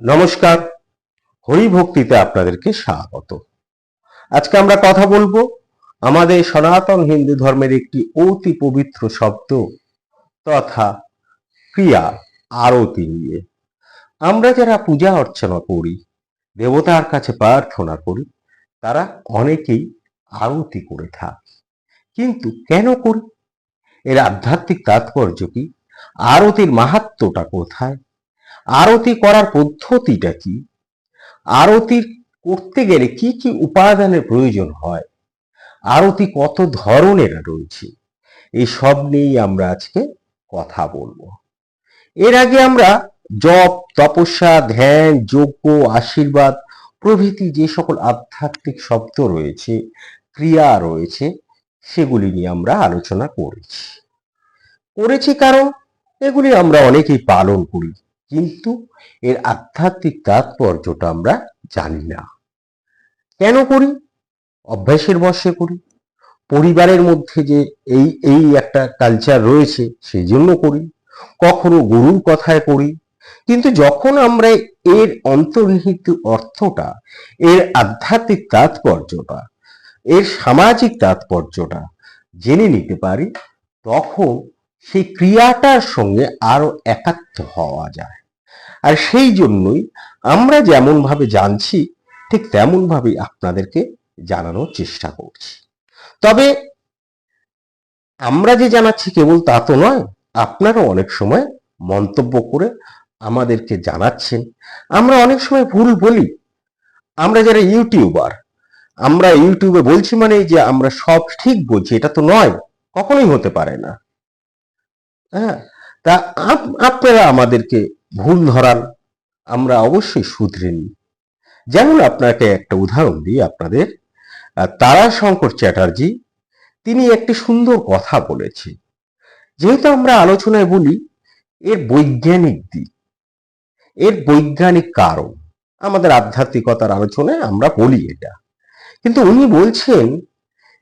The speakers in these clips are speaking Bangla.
নমস্কার। হরিভক্তিতে আপনাদেরকে স্বাগত। আজকে আমরা কথা বলব আমাদের সনাতন হিন্দু ধর্মের একটি অতি পবিত্র শব্দ তথা ক্রিয়া, আরতি নিয়ে। আমরা যারা পূজা অর্চনা করি, দেবতার কাছে প্রার্থনা করি, তারা অনেকেই আরতি করে থাকি। কিন্তু কেন করি? এর আধ্যাত্মিক তাৎপর্য কি? আরতির মাহাত্ম্যটা কোথায়? আরতি করার পদ্ধতিটা কি? আরতি করতে গেলে কি কি উপাদানের প্রয়োজন হয়? আরতি কত ধরনের রয়েছে? এই সব নিয়েই আমরা আজকে কথা বলব। এর আগে আমরা জপ, তপস্যা, ধ্যান, যজ্ঞ, আশীর্বাদ প্রভৃতি যে সকল আধ্যাত্মিক শব্দ রয়েছে, ক্রিয়া রয়েছে, সেগুলি নিয়ে আমরা আলোচনা করেছি। করেছি কারণ এগুলি আমরা অনেকেই পালন করি। কিন্তু এর আধ্যাত্মিক তাৎপর্যটা আমরা জানি না। কেন করি? অভ্যাসের বশে করি। পরিবারের মধ্যে যে এই এই একটা কালচার রয়েছে সেই জন্য করি। কখনো গুরুর কথায় করি। কিন্তু যখন আমরা এর অন্তর্নিহিত অর্থটা, এর আধ্যাত্মিক তাৎপর্যটা, এর সামাজিক তাৎপর্যটা জেনে নিতে পারি, তখন সেই ক্রিয়াটার সঙ্গে আরও একাত্ম হওয়া যায়। আর সেই জন্যই আমরা যেমন ভাবে জানছি, ঠিক তেমন ভাবেই আপনাদেরকে জানানোর চেষ্টা করছি। তবে আমরা যে জানাচ্ছি কেবল তা তো নয়, আপনারাও অনেক সময় মন্তব্য করে আমাদেরকে জানাচ্ছেন। আমরা অনেক সময় ভুল বলি। আমরা যারা ইউটিউবার, আমরা ইউটিউবে বলছি মানে যে আমরা সব ঠিক বলছি, এটা তো নয়, কখনোই হতে পারে না। হ্যাঁ? তা আপ- আপনারা আমাদেরকে ভুল ধরান আমরা অবশ্যই শুধরে নিই। যেমন আপনাকে একটা উদাহরণ দিই আপনাদের। আহ, তারাশঙ্কর চ্যাটার্জি তিনি একটি সুন্দর কথা বলেছে যেহেতু আমরা আলোচনায় বলি এর বৈজ্ঞানিক দিক এর বৈজ্ঞানিক কারণ আমাদের আধ্যাত্মিকতার আলোচনায় আমরা বলি এটা। কিন্তু উনি বলছেন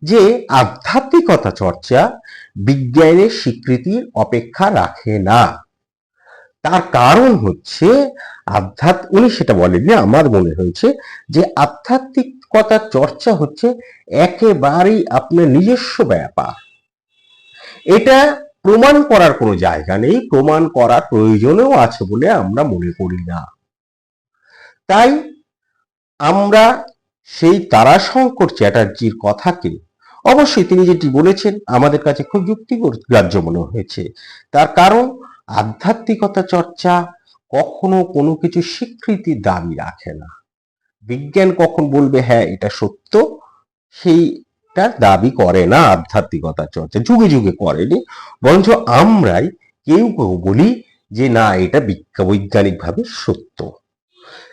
যে আধ্যাত্মিকতা চর্চা বিজ্ঞানের স্বীকৃতির অপেক্ষা রাখে না। তার কারণ হচ্ছে আধ্যাত্ম উনি সেটা বলেননি, আমার মনে হয়েছে যে আধ্যাত্মিকতার চর্চা হচ্ছে একেবারেই আপনার নিজস্ব ব্যাপার। এটা প্রমাণ করার কোনো জায়গা নেই, প্রমাণ করার প্রয়োজনও আছে বলে আমরা মনে করি না। তাই আমরা সেই তারাশঙ্কর চ্যাটার্জির কথাকে অবশ্যই তিনি যেটি বলেছেন, আমাদের কাছে খুব যুক্তিগ্রাহ্য মনে হয়েছে। তার কারণ, আধ্যাত্মিকতা চর্চা কখনো কোনো কিছু স্বীকৃতির দাবি রাখে না। বিজ্ঞান কখন বলবে হ্যাঁ এটা সত্য। সেইটার দাবি করে না আধ্যাত্মিকতা চর্চা। যুগে যুগে করেনি। বরঞ্চ আমরাই কেউ কেউ বলি যে, না, এটা বিজ্ঞা- বৈজ্ঞানিকভাবে সত্য।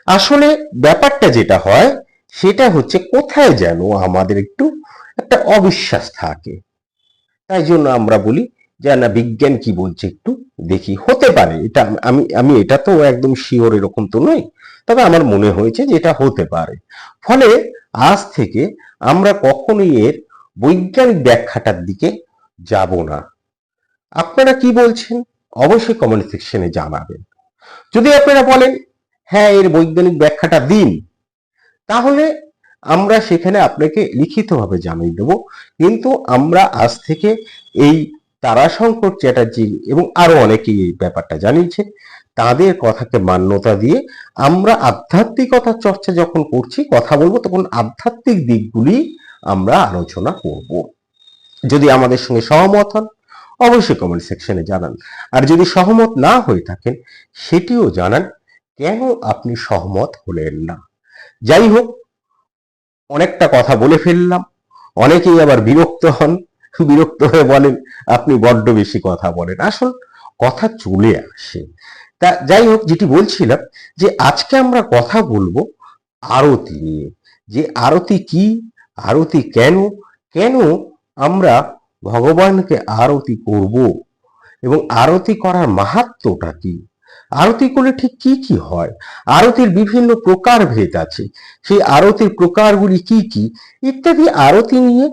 আসলে ব্যাপারটা যেটা হয়, সেটা হচ্ছে কোথায় যেন আমাদের একটু একটা অবিশ্বাস থাকে। তাই জন্য আমরা বলি যে, না, বিজ্ঞান কি বলছে একটু দেখি। হতে পারে, এটা আমি আমি এটা তো একদম শিওর এরকম তো নই। তবে আমার মনে হয়েছে যে, এটা হতে পারে। ফলে আজ থেকে আমরা কখনোই এর বৈজ্ঞানিক ব্যাখ্যাটার দিকে যাব না। আপনারা কি বলছেন? অবশ্যই কমেন্ট সেকশনে জানাবেন। যদি আপনারা বলেন হ্যাঁ এর বৈজ্ঞানিক ব্যাখ্যাটা দিন। তাহলে আমরা সেখানে আপনাকে লিখিতভাবে জানিয়ে দেব। কিন্তু আমরা আজ থেকে এই তারাশঙ্কর চ্যাটার্জি এবং আরও অনেকেই এই ব্যাপারটা জানিয়েছে তাদের কথাকে মান্যতা দিয়ে আমরা আধ্যাত্মিকতার চর্চা যখন করছি, কথা বলব, তখন আধ্যাত্মিক দিকগুলি আমরা আলোচনা করব। যদি আমাদের সঙ্গে সহমত হন, অবশ্যই কমেন্ট সেকশনে জানান। আর যদি সহমত না হয়ে থাকেন, সেটিও জানান, কেন আপনি সহমত হলেন না? যাই হোক অনেকটা কথা বলে ফেললাম। অনেকেই আবার বিরক্ত হন। বিরক্ত হয়ে বলেন, আপনি বড্ড বেশি কথা বলেন। আসল কথা চলে আসে। তা যাই হোক, যেটি বলছিলাম যে, আজকে আমরা কথা বলব আরতি নিয়ে। যে আরতি কি, আরতি কেন কেন আমরা ভগবানকে আরতি করব এবং আরতি করার মাহাত্ম্যটা কি? আরতি করলে ঠিক কি কি হয়? আরতির বিভিন্ন প্রকার ভেদ আছে। সেই আরতির প্রকারগুলি কি কি? ইত্যাদি আরতি নিয়ে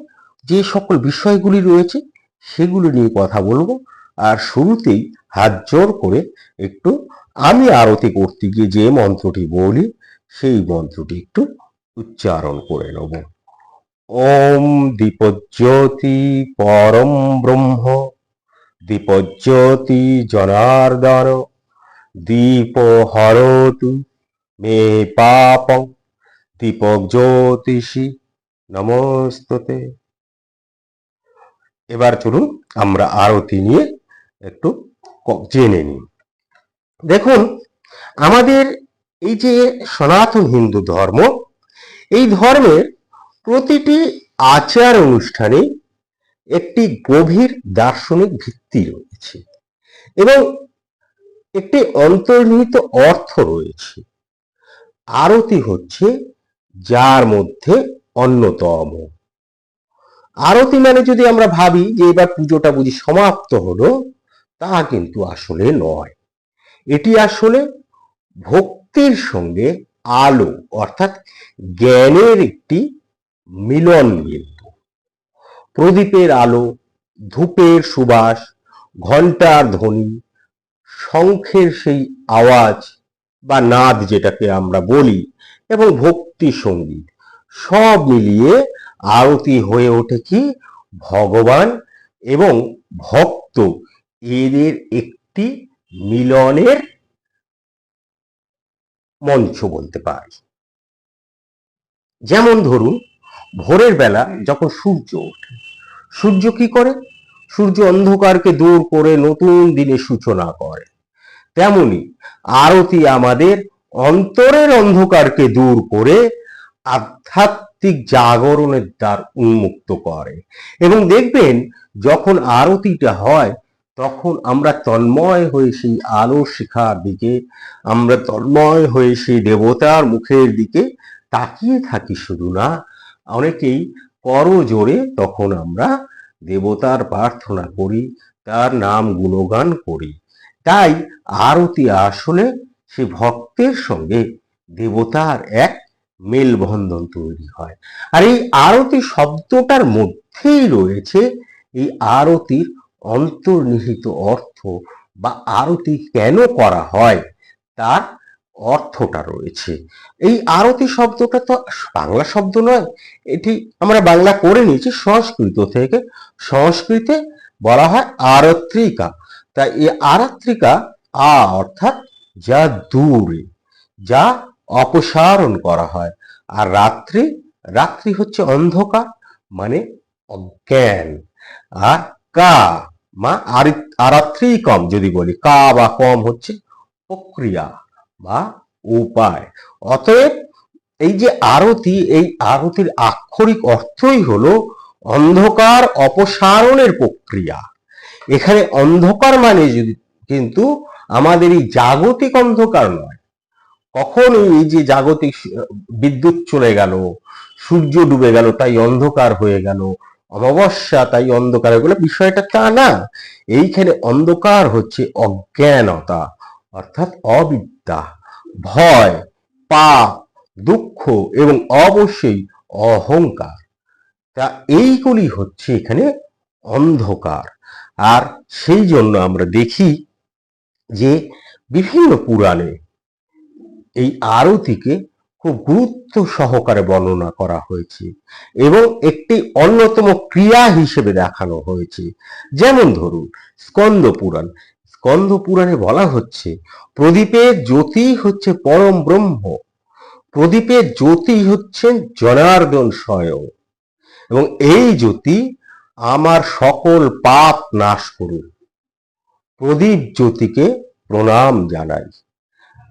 যে সকল বিষয়গুলি রয়েছে, সেগুলো নিয়ে কথা বলব। আর শুরুতেই হাত জোর করে একটু আমি আরতি করতে গিয়ে যে মন্ত্রটি বলি, সেই মন্ত্রটি একটু উচ্চারণ করে নেব। ওম দীপজ্যোতি পরম ব্রহ্ম, দীপজ্যোতি জনার্দন। দীপ হরতু, মে পাপং, দীপক জ্যোতিষী, নমস্ততে। এবার চলুন আমরা আরতি নিয়ে একটু জেনে নিই। দেখুন, আমাদের এই যে সনাতন হিন্দু ধর্ম, এই ধর্মের প্রতিটি আচার অনুষ্ঠানে একটি গভীর দার্শনিক ভিত্তি রয়েছে। এবং একটি অন্তর্নিহিত অর্থ রয়েছে। আরতি হচ্ছে যার মধ্যে অন্যতম। আরতি মানে যদি আমরা ভাবি যে এবার পুজোটা বুঝি সমাপ্ত হলো, তা কিন্তু আসলে নয়। এটি আসলে ভক্তির সঙ্গে আলো, অর্থাৎ জ্ঞানের একটি মিলন বিন্দু। প্রদীপের আলো, ধূপের সুবাস ঘণ্টার ধ্বনি শঙ্খের সেই আওয়াজ বা নাদ যেটাকে আমরা বলি এবং ভক্তি সংগীত, সব মিলিয়ে আরতি হয়ে ওঠে কি? ভগবান এবং ভক্ত এদের একটি মিলনের মঞ্চ বলতে পারি। যেমন ধরুন, ভোরের বেলা যখন সূর্য ওঠে, সূর্য কি করে? সূর্য অন্ধকারকে দূর করে নতুন দিনের সূচনা করে। তেমনি আরতি আমাদের অন্তরের অন্ধকারকে দূর করে আধ্যাত্মিক জাগরণের দ্বার উন্মুক্ত করে। এবং দেখবেন, যখন আরতিটা হয়, তখন আমরা তন্ময় হয়ে সেই আলো শিখার দিকে, আমরা তন্ময় হয়ে সেই দেবতার মুখের দিকে তাকিয়ে থাকি শুধু না, অনেকেই করজোড়ে তখন আমরা দেবতার প্রার্থনা করি, তার নাম গুণগান করি। তাই আরতি আসলে সে ভক্তের সঙ্গে দেবতার এক মেলবন্ধন তৈরি হয়। আর এই আরতি শব্দটার মধ্যেই রয়েছে এই আরতির অন্তর্নিহিত অর্থ বা আরতি কেন করা হয়, তার অর্থটা রয়েছে। এই আরতি শব্দটা তো বাংলা শব্দ নয়, এটি আমরা বাংলা করে নিয়েছি সংস্কৃত থেকে। সংস্কৃতে বলা হয় আরত্রিকা। তাই এই আরাত্রিকা আ অর্থাৎ যা দূরে, যা অপসারণ করা হয়। আর রাত্রি রাত্রি হচ্ছে অন্ধকার মানে অজ্ঞান। আর কা, মা আরি- আরাত্রিকম যদি বলি, কা বা কম হচ্ছে প্রক্রিয়া বা উপায়। অতএব এই যে আরতি, এই আরতির আক্ষরিক অর্থই হলো অন্ধকার অপসারণের প্রক্রিয়া। এখানে অন্ধকার মানে যদি, কিন্তু আমাদের এই জাগতিক অন্ধকার নয়। কখন এই যে জাগতিক বিদ্যুৎ চলে গেল, সূর্য ডুবে গেল, তাই অন্ধকার হয়ে গেল, অমাবস্যা, তাই অন্ধকার হয়ে গেল। বিষয়টা তা না। এইখানে অন্ধকার হচ্ছে অজ্ঞানতা। অর্থাৎ অবিদ্যা, ভয়, পাপ, দুঃখ এবং অবশ্যই অহংকার। তা এইগুলি হচ্ছে এখানে অন্ধকার। আর সেই জন্য আমরা দেখি যে বিভিন্ন পুরাণে এই আরতিকে খুব গুরুত্ব সহকারে বর্ণনা করা হয়েছে এবং একটি অন্যতম ক্রিয়া হিসেবে দেখানো হয়েছে। যেমন ধরুন, স্কন্দ পুরাণ স্কন্দ পুরাণে বলা হচ্ছে প্রদীপের জ্যোতি হচ্ছে পরম ব্রহ্ম প্রদীপের জ্যোতি হচ্ছেন জনার্দন স্বয়ং। এবং এই জ্যোতি আমার সকল পাপ নাশ করুন। প্রদীপ জ্যোতিকে প্রণাম জানাই।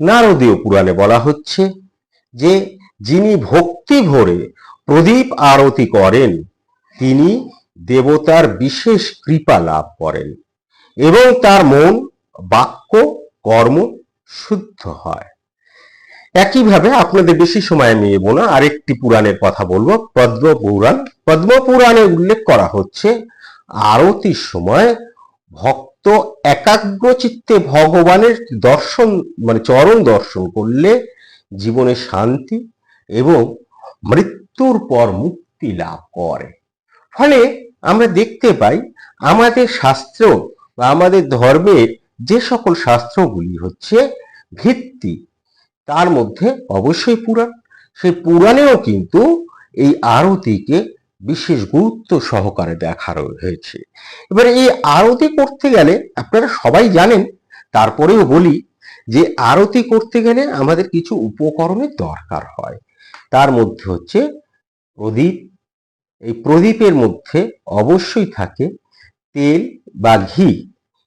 নারদীয় পুরাণে বলা হচ্ছে যে, যিনি ভক্তি ভরে প্রদীপ আরতি করেন, তিনি দেবতার বিশেষ কৃপা লাভ করেন। এবং তার মন, বাক্য, কর্ম শুদ্ধ হয়। একইভাবে আপনাদের বেশি সময় নিয়ে না, আরেকটি পুরাণের কথা বলব পদ্ম পুরাণ পদ্ম পুরাণে উল্লেখ করা হচ্ছে আরতির সময় ভক্ত একাগ্র চিত্তে ভগবানের দর্শন মানে চরণ দর্শন করলে জীবনে শান্তি এবং মৃত্যুর পর মুক্তি লাভ করে। ফলে আমরা দেখতে পাই, আমাদের শাস্ত্র বা আমাদের ধর্মের যে সকল শাস্ত্রগুলি হচ্ছে ভিত্তি, তার মধ্যে অবশ্যই পুরাণ। সেই পুরাণেও কিন্তু এই আরতিকে বিশেষ গুরুত্ব সহকারে দেখা হয়েছে। এবারে এই আরতি করতে গেলে আপনারা সবাই জানেন, তারপরেও বলি যে আরতি করতে গেলে আমাদের কিছু উপকরণের দরকার হয়। তার মধ্যে হচ্ছে প্রদীপ। এই প্রদীপের মধ্যে অবশ্যই থাকে তেল বা ঘি।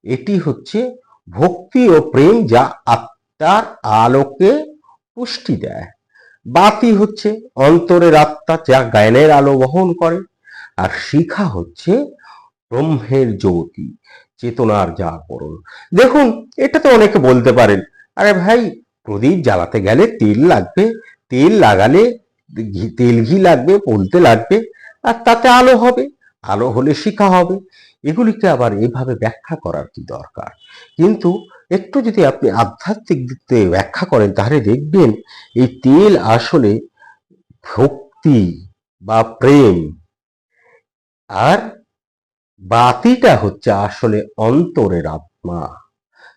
এটি হচ্ছে ভক্তি ও প্রেম যা আত্মার আলোকে পুষ্টি দেয়। বাতি হচ্ছে অন্তরের আত্মা যা জ্ঞানের আলো বহন করে। আর শিখা হচ্ছে ব্রহ্মের জ্যোতি, চেতনার জাগরণ। দেখুন, এটা তো অনেকে বলতে পারেন, আরে ভাই, প্রদীপ জ্বালাতে গেলে তেল লাগবে, তেল লাগালে তেল ঘি লাগবে পলতে লাগবে, আর তাতে আলো হবে, আলো হলে শিখা হবে। এগুলিকে আবার এভাবে ব্যাখ্যা করার কি দরকার? কিন্তু একটু যদি আপনি আধ্যাত্মিক দিক থেকে ব্যাখ্যা করেন, তাহলে দেখবেন এই তেল আসলে ভক্তি বা প্রেম। আর বাতিটা হচ্ছে আসলে অন্তরের আত্মা,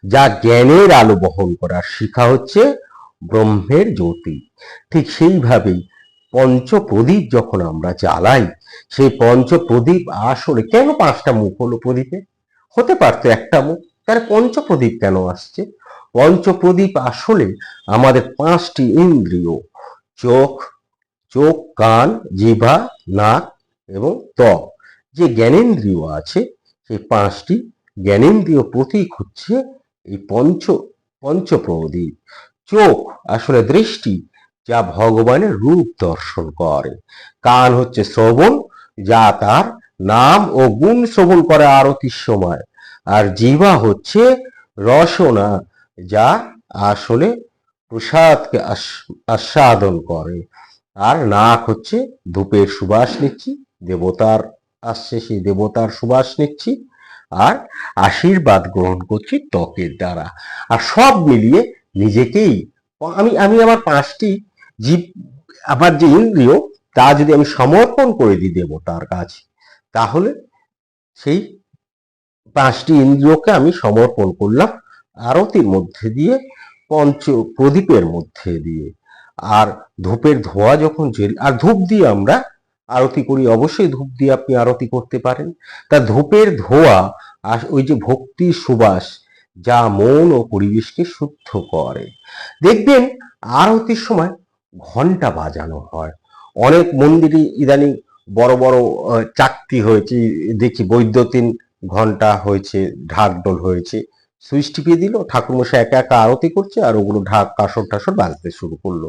যা জ্ঞানের আলো বহন করার শিখা হচ্ছে ব্রহ্মের জ্যোতি। ঠিক সেইভাবেই পঞ্চপ্রদীপ যখন আমরা জ্বালাই, সেই পঞ্চপ্রদীপ আসলে কেন পাঁচটা মুখ হলো প্রদীপে? হতে পারতো একটা মুখ তার পঞ্চপ্রদীপ কেন আসছে? পঞ্চপ্রদীপ আসলে আমাদের পাঁচটি ইন্দ্রিয়, চোখ চোখ, কান, জিভা, নাক এবং ত্বক। যে জ্ঞানেন্দ্রিয় আছে, সেই পাঁচটি জ্ঞানেন্দ্রিয় প্রতীক হচ্ছে এই পঞ্চ, পঞ্চপ্রদীপ। চোখ আসলে দৃষ্টি যা ভগবানের রূপ দর্শন করে। কান হচ্ছে শ্রবণ, যা তার নাম ও গুণ শ্রবণ করে আরতির সময়। আর জিভা হচ্ছে রসনা, যা আসলে প্রসাদকে আস- আস্বাদন করে। আর নাক হচ্ছে ধূপের সুবাস নিচ্ছি, দেবতার আসছে সেই দেবতার সুবাস নিচ্ছি, আর আশীর্বাদ গ্রহণ করছি ত্বকের দ্বারা। আর সব মিলিয়ে নিজেকেই, আমি আমি আমার পাঁচটি জীব আমার যে ইন্দ্রিয়, তা যদি আমি সমর্পণ করে দিই দেবতার কাছে, তাহলে সেই পাঁচটি ইন্দ্রিয়কে আমি সমর্পণ করলাম আরতির মধ্যে দিয়ে, পঞ্চ প্রদীপের মধ্যে দিয়ে। আর ধূপের ধোয়া যখন জেল আর ধূপ দিয়ে আমরা আরতি করি, অবশ্যই ধূপ দিয়ে আপনি আরতি করতে পারেন। তা ধূপের ধোয়া, আর ওই যে ভক্তি সুবাস, যা মন ও পরিবেশকে শুদ্ধ করে। দেখবেন, আরতির সময় ঘণ্টা বাজানো হয়। অনেক মন্দিরে ইদানিং বড় বড় চাকতি হয়েছে। দেখি বৈদ্যুতিন ঘণ্টা হয়েছে ঢাকঢোল হয়েছে। সুইচ টিপিয়ে দিল, ঠাকুরমশাই একা একা আরতি করছে আর ওগুলো ঢাক, কাসর টাসর বাজতে শুরু করল।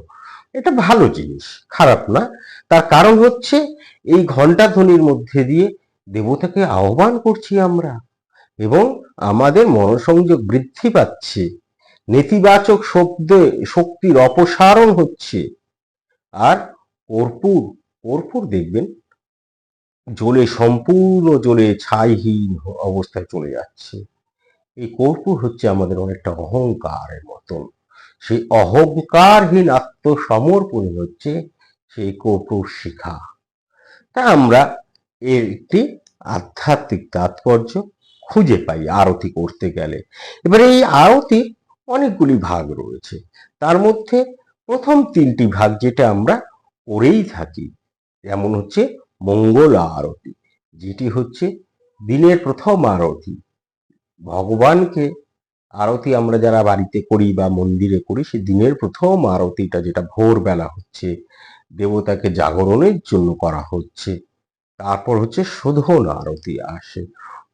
এটা ভালো জিনিস, খারাপ না। তার কারণ হচ্ছে এই ঘণ্টা ধ্বনির মধ্যে দিয়ে দেবতাকে আহ্বান করছি আমরা এবং আমাদের মনসংযোগ বৃদ্ধি পাচ্ছে। নেতিবাচক শব্দে, শক্তির অপসারণ হচ্ছে। আর কর্পূর কর্পূর দেখবেন জ্বলে সম্পূর্ণ জ্বলে ছাইহীন অবস্থায় চলে যাচ্ছে। এই কর্পূর হচ্ছে আমাদের অনেকটা অহংকারের মতন। সেই অহংকারহীন আত্মসমর্পণ হচ্ছে সেই কর্পূর শিখা। তা আমরা এর একটি আধ্যাত্মিক তাৎপর্য খুঁজে পাই আরতি করতে গেলে। এবারে এই আরতির অনেকগুলি ভাগ রয়েছে। তার মধ্যে প্রথম তিনটি ভাগ যেটা আমরা করেই থাকি, যেমন হচ্ছে মঙ্গল আরতি, যেটি হচ্ছে দিনের প্রথম আরতি। ভগবানকে আরতি আমরা যারা বাড়িতে করি বা মন্দিরে করি, সে দিনের প্রথম আরতিটা যেটা ভোরবেলা হচ্ছে, দেবতাকে জাগরণের জন্য করা হচ্ছে। তারপর হচ্ছে শোধন আরতি আসে।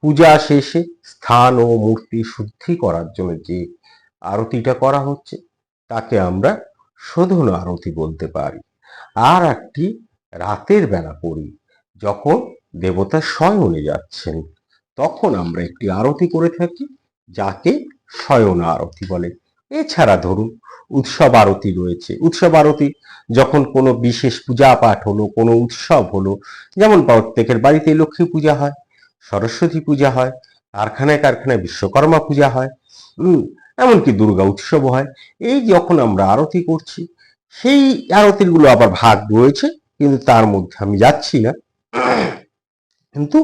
পূজা শেষে স্থান ও মূর্তি শুদ্ধি করার জন্য যে আরতিটা করা হচ্ছে। তাকে আমরা শোধন আরতি বলতে পারি। আর একটি রাতের বেলা করি যখন দেবতা শয়নে যাচ্ছেন। তখন আমরা একটি আরতি করে থাকি, যাকে শয়ন আরতি বলে। এছাড়া ধরুন, উৎসব আরতি রয়েছে। উৎসব আরতি যখন কোনো বিশেষ পূজা পাঠ হলো, কোনো উৎসব হলো, যেমন প্রত্যেকের বাড়িতে লক্ষ্মী পূজা হয়, সরস্বতী পূজা হয়, কারখানায় কারখানায় বিশ্বকর্মা পূজা হয় এমনকি দুর্গা উৎসব হয়। এই যখন আমরা আরতি করছি, সেই আরতিগুলো আবার ভাগ রয়েছে, কিন্তু তার মধ্যে আমি যাচ্ছি না। কিন্তু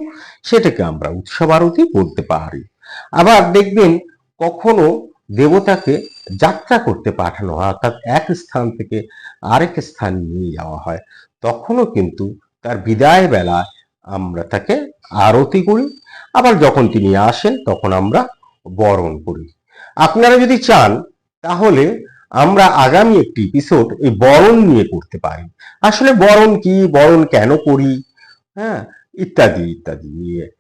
সেটাকে আমরা উৎসব আরতি বলতে পারি। আবার দেখবেন কখনো দেবতাকে যাত্রা করতে পাঠানো হয়, অর্থাৎ এক স্থান থেকে আরেক স্থান নিয়ে যাওয়া হয়। তখনও কিন্তু তার বিদায় বেলা আমরা তাকে আরতি করি। আবার যখন তিনি আসেন, তখন আমরা বরণ করি। আপনারা যদি চান, তাহলে আমরা আগামী একটি এপিসোড এই বরণ নিয়ে করতে পারি। আসলে বরণ কি? বরণ কেন করি? হ্যাঁ ইত্যাদি ইত্যাদি নিয়ে।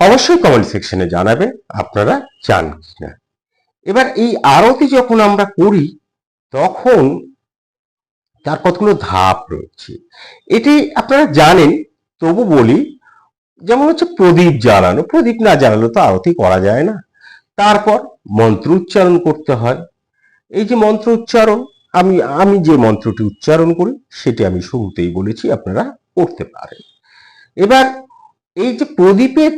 অবশ্যই কমেন্ট সেকশনে জানাবে আপনারা চান কিনা। এবার এই আরতি যখন আমরা করি, তখন তার কতগুলো ধাপ রয়েছে। এটি আপনারা জানেন, তবু বলি, যেমন হচ্ছে প্রদীপ জ্বালানো। প্রদীপ না জ্বালানো তো আরতি করা যায় না। তারপর মন্ত্র উচ্চারণ করতে হয়। এই যে মন্ত্র উচ্চারণ, আমি আমি যে মন্ত্রটি উচ্চারণ করি, সেটি আমি শুরুতেই বলেছি, আপনারা করতে পারেন। এবার এই যে প্রদীপের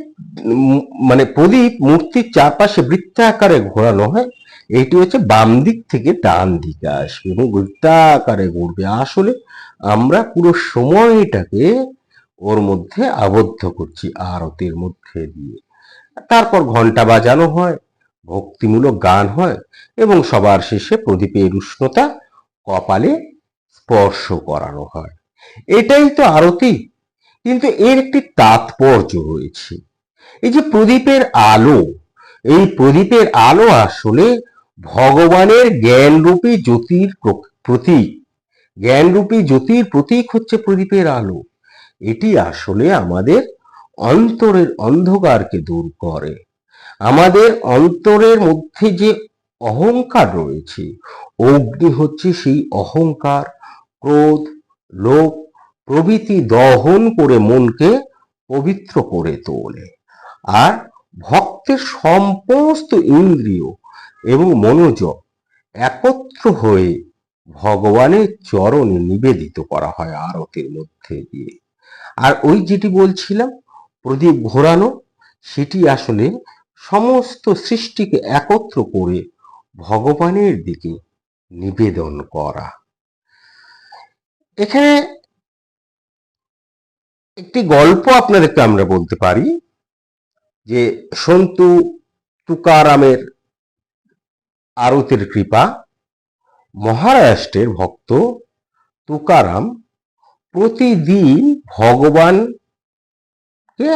মানে প্রদীপ মূর্তির চারপাশে বৃত্তাকারে ঘোরানো হয়, এটি হচ্ছে বাম দিক থেকে ডান দিকে আসবে এবং বৃত্তাকারে ঘুরবে। আসলে আমরা পুরো সময়টাকে ওর মধ্যে আবদ্ধ করছি আরতির মধ্যে দিয়ে। তারপর ঘণ্টা বাজানো হয় ভক্তিমূলক গান হয় এবং সবার শেষে প্রদীপের উষ্ণতা কপালে স্পর্শ করানো হয়। এটাই তো আরতি। কিন্তু এর একটি তাৎপর্য রয়েছে। এই যে প্রদীপের আলো, এই প্রদীপের আলো আসলে ভগবানের জ্ঞানরূপী জ্যোতির প্রতীক। জ্ঞানরূপী জ্যোতির প্রতীক হচ্ছে প্রদীপের আলো। এটি আসলে আমাদের অন্তরের অন্ধকারকে দূর করে। আমাদের অন্তরের মধ্যে যে অহংকার রয়েছে, অগ্নি হচ্ছে সেই অহংকার, ক্রোধ, লোভ, প্রভৃতি দহন করে মনকে পবিত্র করে তোলে। আর ভক্তের সমস্ত ইন্দ্রিয় এবং মনোযোগ একত্র হয়ে ভগবানের চরণে নিবেদিত করা হয় আরতির মধ্যে দিয়ে। আর ওই যেটি বলছিলাম, প্রদীপ ঘোরানো, সেটি আসলে সমস্ত সৃষ্টিকে একত্র করে ভগবানের দিকে নিবেদন করা। এখানে একটি গল্প আপনাদেরকে আমরা বলতে পারি যে সন্তু তুকারামের আরতির কৃপা, মহারাষ্ট্রের ভক্ত তুকারাম প্রতিদিন ভগবানকে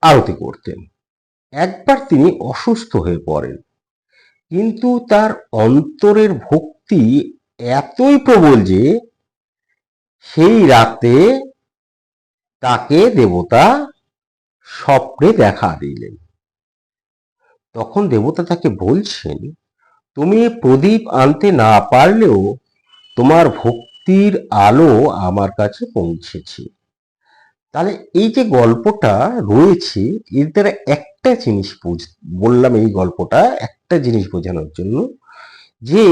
আরতি করতেন। একবার তিনি অসুস্থ হয়ে পড়েন। কিন্তু তার অন্তরের ভক্তি এতই প্রবল যে সেই রাতে তাকে দেবতা স্বপ্নে দেখা দিলেন। তখন দেবতা তাকে বলছেন, তুমি প্রদীপ আনতে না পারলেও তোমার ভক্তির আলো আমার কাছে পৌঁছেছে। তাহলে এই যে গল্পটা রয়েছে, এর দ্বারা একটা জিনিস বুঝ- বললাম এই গল্পটা একটা জিনিস বোঝানোর জন্য যে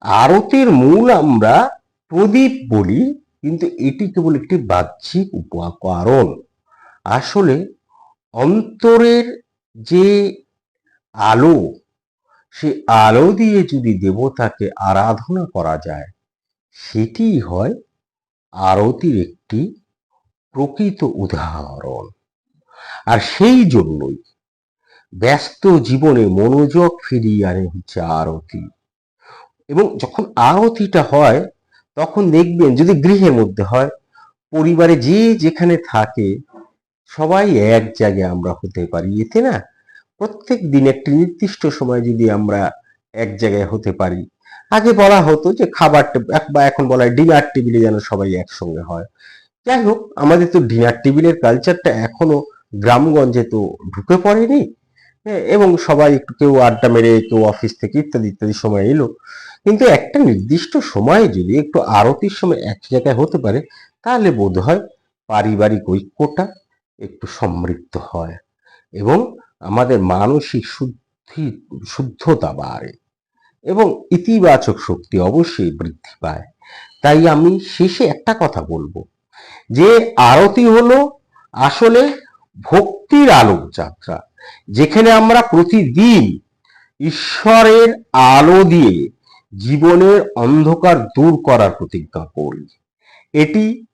আরতের মূল আমরা প্রদীপ বলি, কিন্তু এটি কেবল একটি বাহ্যিক উপকরণ আসলে অন্তরের যে আলো, সে আলো দিয়ে যদি দেবতাকে আরাধনা করা যায় সেটি হয় আরতির একটি প্রকৃত উদাহরণ। আর সেই জন্যই ব্যস্ত জীবনে মনোযোগ ফিরিয়ে আনে হচ্ছে আরতি। এবং যখন আরতিটা হয়, তখন দেখবেন যদি গৃহের মধ্যে হয়, পরিবারে যে যেখানে থাকে, সবাই এক জায়গায় আমরা হতে পারি। এতে না, প্রত্যেক দিন একটি নির্দিষ্ট সময় যদি আমরা এক জায়গায় হতে পারি। আগে বলা হতো যে খাবার বা এখন বলা হয় ডিনার টেবিলে যেন সবাই একসঙ্গে হয়। যাই হোক আমাদের তো ডিনার টেবিলের কালচারটা এখনও গ্রামগঞ্জে তো ঢুকে পড়েনি। হ্যাঁ, এবং সবাই একটু কেউ আড্ডা মেরে কেউ অফিস থেকে ইত্যাদি ইত্যাদি সময় এলো। কিন্তু একটা নির্দিষ্ট সময়ে যদি একটু আরতির সময় এক জায়গায় হতে পারে তাহলে বোধ হয় পারিবারিক ঐক্যটা একটু সমৃদ্ধ হয় এবং আমাদের মানসিক শুদ্ধি শুদ্ধতা বাড়ে এবং ইতিবাচক শক্তি অবশ্যই বৃদ্ধি পায়। তাই আমি শেষে একটা কথা বলব। যে আরতি হলো আসলে ভক্তির আলোক যাত্রা যেখানে আমরা প্রতিদিন ঈশ্বরের আলো দিয়ে জীবনের অন্ধকার দূর করার প্রতিজ্ঞা করি। এটি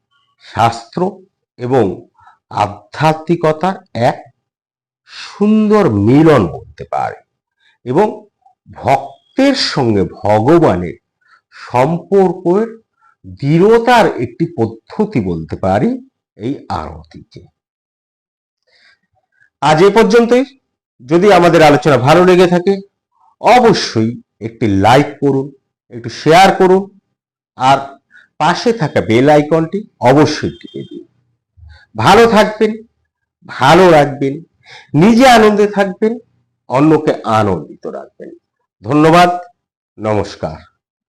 শাস্ত্র এবং আধ্যাত্মিকতার এক সুন্দর মিলন করতে পারে এবং ভক্তের সঙ্গে ভগবানের সম্পর্কের দৃঢ়তার একটি পদ্ধতি বলতে পারি এই আরতিকে। আজ এ পর্যন্তই। যদি আমাদের আলোচনা ভালো লেগে থাকে, অবশ্যই একটি লাইক করুন, একটু শেয়ার করুন, আর পাশে থাকা বেল আইকনটি অবশ্যই টিপে দিন। ভালো থাকবেন, ভালো রাখবেন, নিজে আনন্দে থাকবেন, অন্যকে আনন্দিত রাখবেন। ধন্যবাদ, নমস্কার।